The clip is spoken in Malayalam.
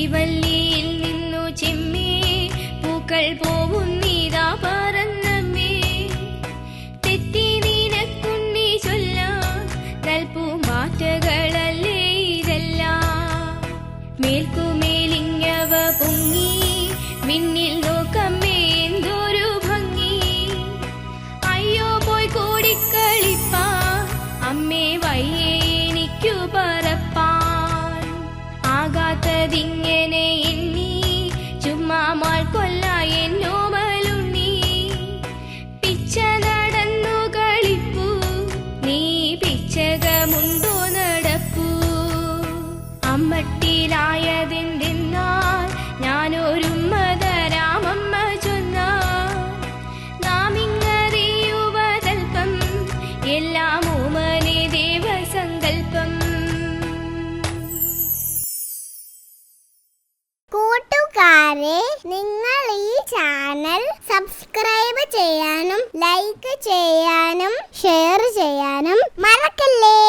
ശ്രീവല്ലിയിൽ നിന്നു ചിമ്മി പൂക്കൾ പോവുന്നീതാ പറന്നമ്മേ തെറ്റി നീനക്കുണ്ണി ചൊല്ലാം നൽപൂമാറ്റകളല്ലേ ഇതെല്ലാം. മേൽക്കുമേലിങ്ങവ പൊങ്ങി മിന്നിൽ നോക്കമ്മേ എന്തൊരു ഭംഗി. അയ്യോ പോയി കൂടിക്കളിപ്പാ അമ്മേ വയ്യേ എനിക്കു പറ. അമ്മട്ടിയിലായതിന്നാൽ ഞാനൊരുമ്മ തരാമമ്മ ചൊന്ന. നാം ഇങ്ങറിയുവതൽപ്പം എല്ലാം ഉമനെ ദേവസങ്കൽപ്പം. കൂട്ടുകാരെ നിങ്ങൾ ഈ ചാനൽ സബ്സ്ക്രൈബ് ചെയ്യാനും ലൈക്ക് ചെയ്യാനും ഷെയർ ചെയ്യാനും മറക്കല്ലേ?